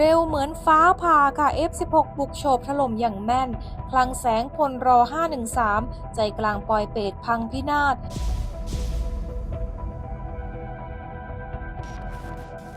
เร็วเหมือนฟ้าผ่าค่ะ F16 บุกโฉบถล่มอย่างแม่น คลังแสงพลรอ 513 ใจกลางปอยเปตพังพินาศ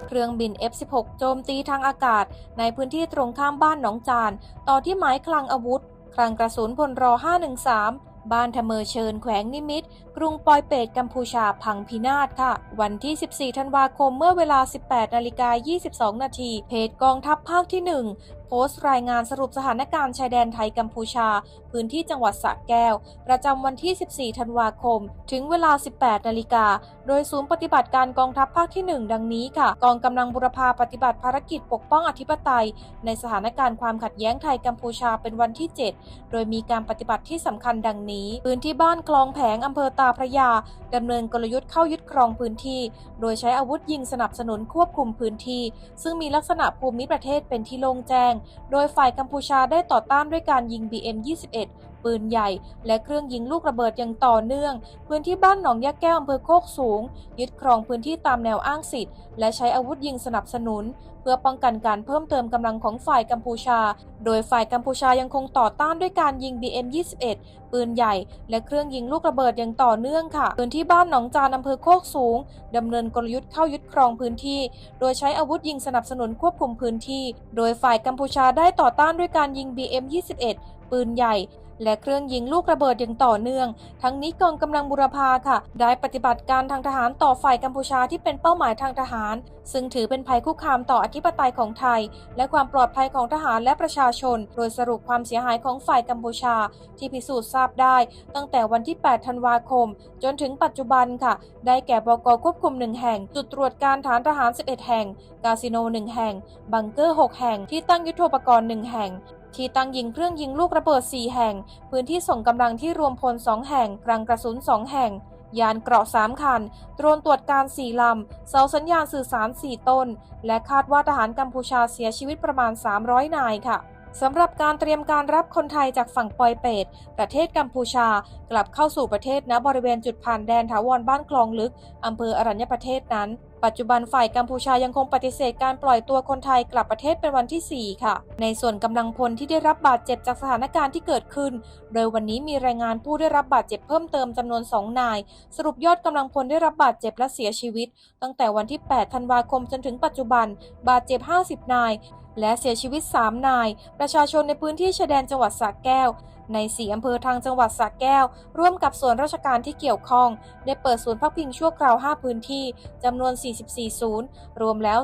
เครื่องบิน F16 โจมตีทางอากาศ ในพื้นที่ตรงข้ามบ้านหนองจาน ต่อที่หมายคลังอาวุธ คลังกระสุนพลรอ 513 บ้านทะเมอเชิญแขวงนิมิตกรุงปอยเปตกัมพูชาพังพินาศค่ะ วันที่ 14 ธันวาคมเมื่อเวลา 18นาฬิกา22 นาทีเพจกองทัพภาคที่ 1 โพสต์รายงานสรุปสถานการณ์ชายแดนไทยกัมพูชา พื้นที่จังหวัดสระแก้ว ประจำวันที่ 14 ธันวาคม ถึงเวลา 18 นาฬิกา โดยศูนย์ปฏิบัติการกองทัพภาคที่ 1 ดังนี้ค่ะ กองกำลังบุรพาปฏิบัติภารกิจปกป้องอธิปไตย ในสถานการณ์ความขัดแย้งไทยกัมพูชาเป็นวันที่ 7 โดยมีการปฏิบัติที่สำคัญดังนี้ พื้นที่บ้านคลองแผงอำเภอตาพระยาดำเนินกลยุทธ์เข้ายึดครองพื้นที่ โดยใช้อาวุธยิงสนับสนุนควบคุมพื้นที่ ซึ่งมีลักษณะภูมิประเทศเป็นที่โล่งแจ้งโดยฝ่ายกัมพูชาได้ต่อต้านด้วยการยิง BM-21 ปืนใหญ่ และเครื่องยิงลูกระเบิดอย่างต่อเนื่อง พื้นที่บ้านหนองยะแก้วอำเภอโคกสูง ยึดครองพื้นที่ตามแนวอ้างสิทธิ์ และใช้อาวุธยิงสนับสนุน เพื่อป้องกันการเพิ่มเติมกำลังของฝ่ายกัมพูชา โดยฝ่ายกัมพูชายังคงต่อต้านด้วยการยิง BM-21 ปืนใหญ่ และเครื่องยิงลูกระเบิดอย่างต่อเนื่องค่ะ พื้นที่บ้านหนองจานอำเภอโคกสูงดำเนินกลยุทธ์เข้ายึดครองพื้นที่ โดยใช้อาวุธยิงสนับสนุนควบคุมพื้นที่ โดยฝ่ายกัมพูชาได้ต่อต้านด้วยการยิง BM-21 ปืนใหญ่ และเครื่องยิงลูกระเบิดอย่างต่อเนื่อง ทั้งนี้กองกำลังบุรพาค่ะ ได้ปฏิบัติการทางทหารต่อฝ่ายกัมพูชาที่เป็นเป้าหมายทางทหาร ซึ่งถือเป็นภัยคุกคามต่ออธิปไตยของไทย และความปลอดภัยของทหารและประชาชน โดยสรุปความเสียหายของฝ่ายกัมพูชา ที่พิสูจน์ทราบได้ ตั้งแต่วันที่ 8 ธันวาคม จนถึงปัจจุบันค่ะ ได้แก่บกควบคุม 1 แห่ง จุดตรวจการฐานทหาร 11 แห่ง คาสิโน 1 แห่ง บังเกอร์ 6 แห่ง ที่ตั้งยุทโธปกรณ์ 1 แห่ง ที่ตั้งยิงเครื่องยิงลูกระเบิด 4 แห่ง พื้นที่ส่งกำลังที่รวมพล 2 แห่ง กลางกระสุน 2 แห่ง ยานเกราะ 3 คัน โดรนตรวจการ 4 ลำ เสาสัญญาณสื่อสาร 4 ต้น และคาดว่าทหารกัมพูชาเสียชีวิตประมาณ 300 นายค่ะสำหรับการเตรียมการรับคนไทยจากฝั่งปอยเปต ประเทศกัมพูชา กลับเข้าสู่ประเทศณบริเวณจุดผ่านแดนถาวรบ้านคลองลึกอำเภออรัญญประเทศนั้น ปัจจุบันฝ่ายกัมพูชายังคงปฏิเสธการปล่อยตัวคนไทยกลับประเทศเป็นวันที่ 4 ค่ะ ในส่วนกำลังพลที่ได้รับบาดเจ็บจากสถานการณ์ที่เกิดขึ้น โดยวันนี้มีรายงานผู้ได้รับบาดเจ็บเพิ่มเติมจำนวน 2 นาย สรุปยอดกำลังพลได้รับบาดเจ็บและเสียชีวิต ตั้งแต่วันที่ 8 ธันวาคมจนถึงปัจจุบัน บาดเจ็บ 50 นาย และเสียชีวิต 3 นาย ประชาชนในพื้นที่ชายแดนจังหวัดสระแก้ว ในสีอำเภอทางจังหวัดสระแก้ว ร่วมกับส่วนราชการที่เกี่ยวข้อง ได้เปิดศูนย์พักพิงชั่วคราว 5 พื้นที่จำนวน 44 ศูนย์ รวมแล้ว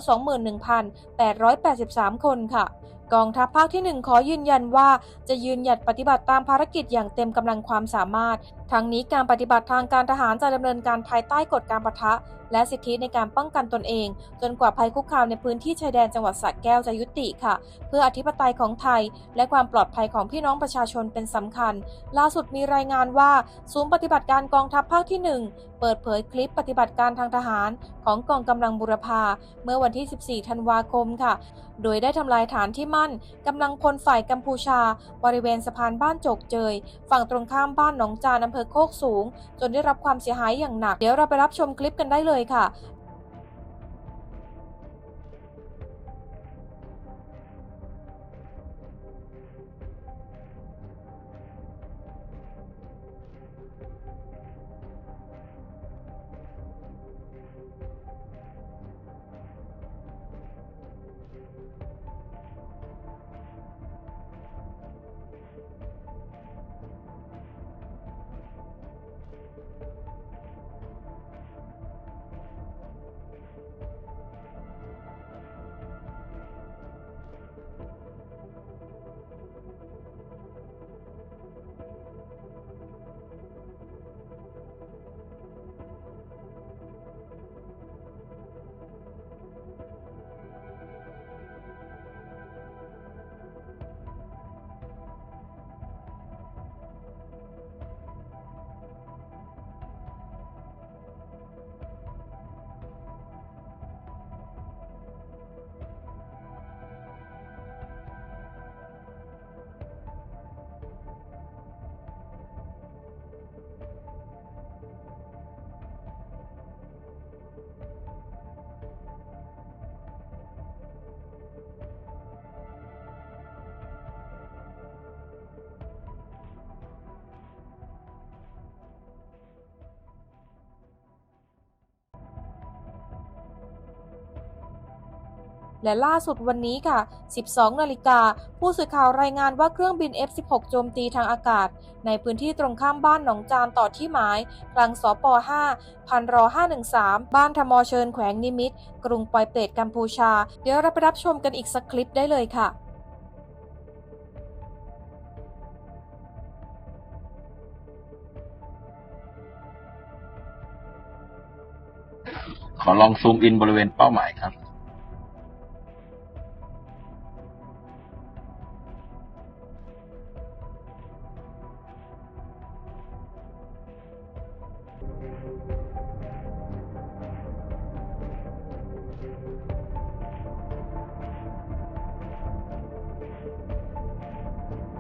21,883 คนค่ะกองทัพภาคที่ 1 ขอยืนยันว่าจะยืนหยัดปฏิบัติตามภารกิจอย่างเต็มกำลังความสามารถทั้งนี้การปฏิบัติทางการทหารจะดำเนินการภายใต้กฎการประทะ และสิทธิในการป้องกันตนเอง จนกว่าภัยคุกคามในพื้นที่ชายแดนจังหวัดสระแก้วจะยุติค่ะ เพื่ออธิปไตยของไทย และความปลอดภัยของพี่น้องประชาชนเป็นสำคัญ ล่าสุดมีรายงานว่าศูนย์ปฏิบัติการกองทัพภาคที่ 1 เปิดเผยคลิปปฏิบัติการทางทหาร ของกองกำลังบุรพาเมื่อวันที่ 14 ธันวาคมค่ะ โดยได้ทำลายฐานที่มั่นกำลังพลฝ่ายกัมพูชา บริเวณสะพานบ้านโจกเจย ฝั่งตรงข้ามบ้านหนองจานอำเภอโคกสูง จนได้รับความเสียหายอย่างหนัก เดี๋ยวเราไปรับชมคลิปกันได้เลยค่ะ และล่าสุดวันนี้ค่ะ 12 นาฬิกา ผู้สื่อข่าวรายงานว่าเครื่องบิน F-16 โจมตีทางอากาศ ในพื้นที่ตรงข้ามบ้านหนองจานต่อที่หมายกลางสป5พันร513 บ้านธมอเชิญแขวงนิมิตรกรุงปอยเปตกัมพูชา เดี๋ยวเราไปรับชมกันอีกสักคลิปได้เลยค่ะขอลองซูมอินบริเวณเป้าหมายครับ Thank you.